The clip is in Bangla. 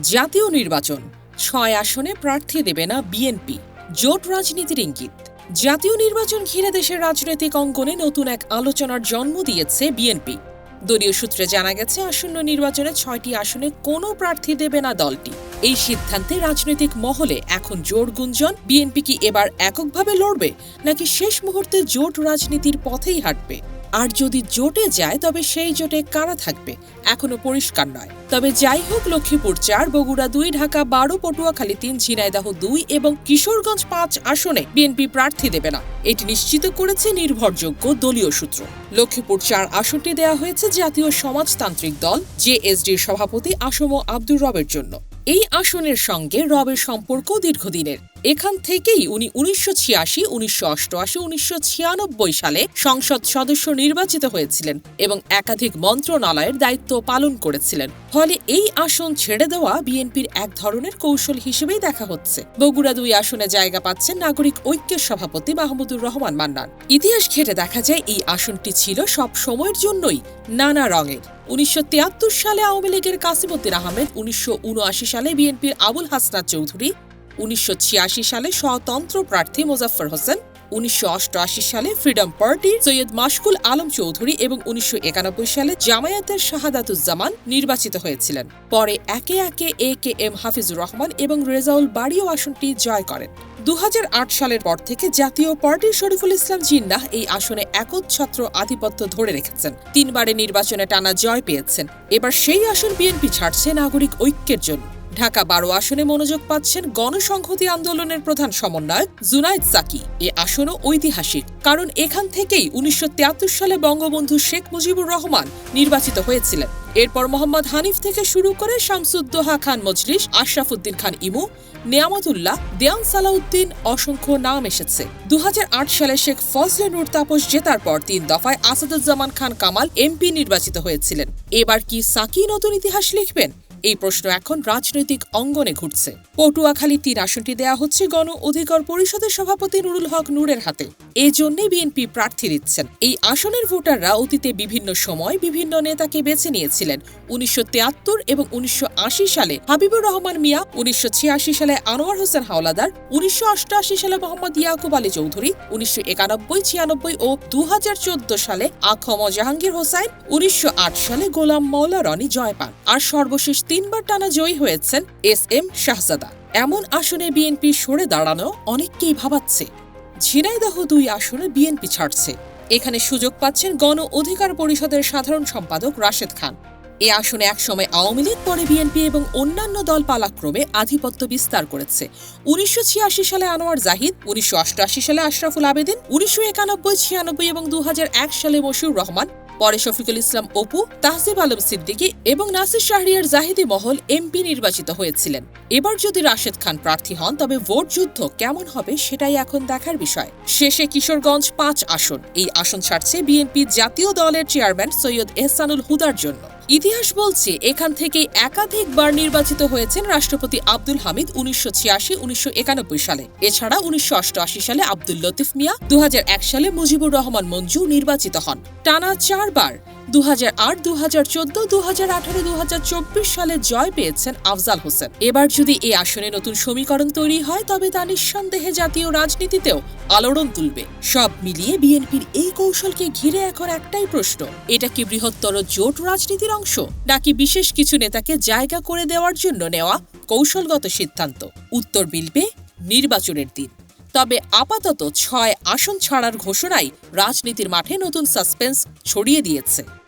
জাতীয় নির্বাচন। ছয় আসনে প্রার্থী দেবে না বিএনপি জোট রাজনীতির ইঙ্গিত। জাতীয় নির্বাচন ঘিরে দেশের রাজনৈতিক অঙ্গনে নতুন এক আলোচনার জন্ম দিয়েছে বিএনপি দলীয় সূত্রে জানা গেছে, আসন্ন নির্বাচনে ছয়টি আসনে কোনো প্রার্থী দেবে না দলটি। এই সিদ্ধান্তে রাজনৈতিক মহলে এখন জোর গুঞ্জন। বিএনপি কি এবার এককভাবে লড়বে, নাকি শেষ মুহূর্তে জোট রাজনীতির পথেই হাঁটবে? আর যদি জোটে যায়, তবে সেই জোটে কারা থাকবে? এখনও পরিষ্কার নয়। তবে যাই হোক, লক্ষ্মীপুর চার, বগুড়া দুই, ঢাকা বারো, পটুয়াখালী তিন, ঝিনাইদাহ দুই এবং কিশোরগঞ্জ পাঁচ আসনে বিএনপি প্রার্থী দেবে না। এটি নিশ্চিত করেছে নির্ভরযোগ্য দলীয় সূত্র। লক্ষ্মীপুর চার আসনটি দেওয়া হয়েছে জাতীয় সমাজতান্ত্রিক দল, জেএসডির সভাপতি আসম আব্দুর রবের জন্য। এই আসনের সঙ্গে রবের সম্পর্ক দীর্ঘদিনের। এখান থেকেই উনি উনিশশো ছিয়াশি, উনিশশো অষ্টআশি, উনিশশো ছিয়ানব্বই সালে সংসদ সদস্য নির্বাচিত হয়েছিলেন এবং একাধিক মন্ত্রণালয়ের দায়িত্ব পালন করেছিলেন। ফলে এই আসন ছেড়ে দেওয়া বিএনপির এক ধরনের কৌশল হিসেবেই দেখা হচ্ছে। বগুড়া দুই আসনে জায়গা পাচ্ছেন নাগরিক ঐক্যের সভাপতি মাহমুদুর রহমান মান্নান। ইতিহাস ঘেটে দেখা যায় এই আসনটি ছিল সব সময়ের জন্যই নানা রঙের। উনিশশো তিয়াত্তর সালে আওয়ামী লীগের কাসিমুদ্দিন আহমেদ, উনিশশো উনআশি সালে বিএনপির আবুল হাসনাত চৌধুরী উনিশশো ছিয়াশি সালে স্বতন্ত্র প্রার্থী মোজাফফর হোসেন, উনিশশো অষ্টআশি সালে ফ্রিডম পার্টির সৈয়দ মাশকুল আলম চৌধুরী এবং উনিশশো একানব্বই সালে জামায়াতের শাহাদাতুজ্জামান নির্বাচিত হয়েছিলেন। পরে একে একে A K M Hafizur Rahman এবং রেজাউল বাড়িও আসনটি জয় করেন। দু হাজার আট সালের পর থেকে জাতীয় পার্টির শরীফুল ইসলাম জিন্নাহ এই আসনে একচ্ছত্র আধিপত্য ধরে রেখেছেন। তিনবারে নির্বাচনে টানা জয় পেয়েছেন। এবার সেই আসন বিএনপি ছাড়ছে নাগরিক ঐক্যের জন্য। ঢাকা বারো আসনে মনোযোগ পাচ্ছেন গণসংহতি আন্দোলনের প্রধান সমন্বয়ক জুনায়েদ সাকি। এ আসনও ঐতিহাসিক, কারণ এখান থেকেই উনিশশো সালে বঙ্গবন্ধু শেখ মুজিবুর রহমান নির্বাচিত হয়েছিলেন। এরপর মোহাম্মদ হানিফ থেকে শুরু করে শামসুদ্দোহা খান মজলিস, আশরাফুদ্দিন খান ইমু, নেয়ামতুল্লাহ দেয়ান সালাউদ্দিন অসংখ্য নাম এসেছে। দু হাজার আট সালে শেখ ফজলে নূর তাপস জেতার পর তিন দফায় আসাদুজ্জামান খান কামাল এমপি নির্বাচিত হয়েছিলেন। এবার কি সাকি নতুন ইতিহাস লিখবেন? এই প্রশ্ন এখন রাজনৈতিক অঙ্গনে ঘুরছে। পটুয়াখালী তিন আসনটি দেয়া হচ্ছে গণ অধিকার পরিষদের সভাপতি নুরুল হক নূরের হাতে। এই জন্যই বিএনপি প্রার্থী দিচ্ছেন। এই আসনের ভোটাররা অতীতে বিভিন্ন সময় বিভিন্ন নেতাকে বেছে নিয়েছিলেন। উনিশশো এবং উনিশশো আশি সালে হাবিবুর রহমান মিয়া, উনিশশো ছিয়াশি সালে আনোয়ার হোসেন হাওলাদার, উনিশশো সালে মোহাম্মদ ইয়াকুব আলী চৌধুরী, উনিশশো একানব্বই, ছিয়ানব্বই ও দু হাজার চোদ্দ সালে আখম জাহাঙ্গীর হোসাইন উনিশশো আট সালে গোলাম মৌলা রনি জয় পান। আর সর্বশেষ তিনবার টানা জয়ী হয়েছেন এস এম শাহজাদা। এমন আসনে বিএনপি সরে দাঁড়ানো অনেককেই ভাবাচ্ছে। ঝিনাইদহ দুই আসনে বিএনপি ছাড়ছে। এখানে সুযোগ পাচ্ছেন গণ অধিকার পরিষদের সাধারণ সম্পাদক রাশেদ খান। এ আসনে একসময় আওয়ামী লীগ, পরে বিএনপি এবং অন্যান্য দল পালাক্রমে আধিপত্য বিস্তার করেছে। উনিশশো ছিয়াশি সালে আনোয়ার জাহিদ, উনিশশো সালে আশরাফুল আবেদিন, উনিশশো একানব্বই, ছিয়ানব্বই এবং দু হাজার এক সালে মশিউর রহমান পরে শফিকুল ইসলাম, অপু, তাহসিব আলম সিদ্দিকী এবং নাসির শাহরিয়ার জাহিদি মহল এমপি নির্বাচিত হয়েছিলেন। এবার যদি রাশেদ খান প্রার্থী হন, তবে ভোট যুদ্ধ কেমন হবে সেটাই এখন দেখার বিষয়। শেষে কিশোরগঞ্জ পাঁচ আসন, এই আসন ছাড়ছে বিএনপি জাতীয় দলের চেয়ারম্যান সৈয়দ এহসানুল হুদার জন্য। ইতিহাস বলছে, এখান থেকে একাধিকবার নির্বাচিত হয়েছেন রাষ্ট্রপতি আব্দুল হামিদ উনিশশো ছিয়াশি, উনিশশো সালে। এছাড়া উনিশশো অষ্টআশি সালে আব্দুল লতিফ মিয়া দু হাজার এক সালে মুজিবুর রহমান মঞ্জু নির্বাচিত হন। টানা চারবার দু হাজার আট দু হাজার চোদ্দ দু হাজার আঠারো দু হাজার চব্বিশ সালে জয় পেয়েছেন আফজাল হোসেন। এবার যদি এই আসনে নতুন সমীকরণ তৈরি হয়, তবে তা নিঃসন্দেহে জাতীয় রাজনীতিতেও আলোড়ন তুলবে। সব মিলিয়ে বিএনপির এই কৌশলকে ঘিরে এখন একটাই প্রশ্ন, এটা কি বৃহত্তর জোট রাজনীতির অংশ, নাকি বিশেষ কিছু নেতাকে জায়গা করে দেওয়ার জন্য নেওয়া কৌশলগত সিদ্ধান্ত? উত্তর মিলবে নির্বাচনের দিন। তবে আপাতত ছয় আসন ছাড়ার ঘোষণাই রাজনীতির মাঠে নতুন সাসপেন্স ছড়িয়ে দিয়েছে।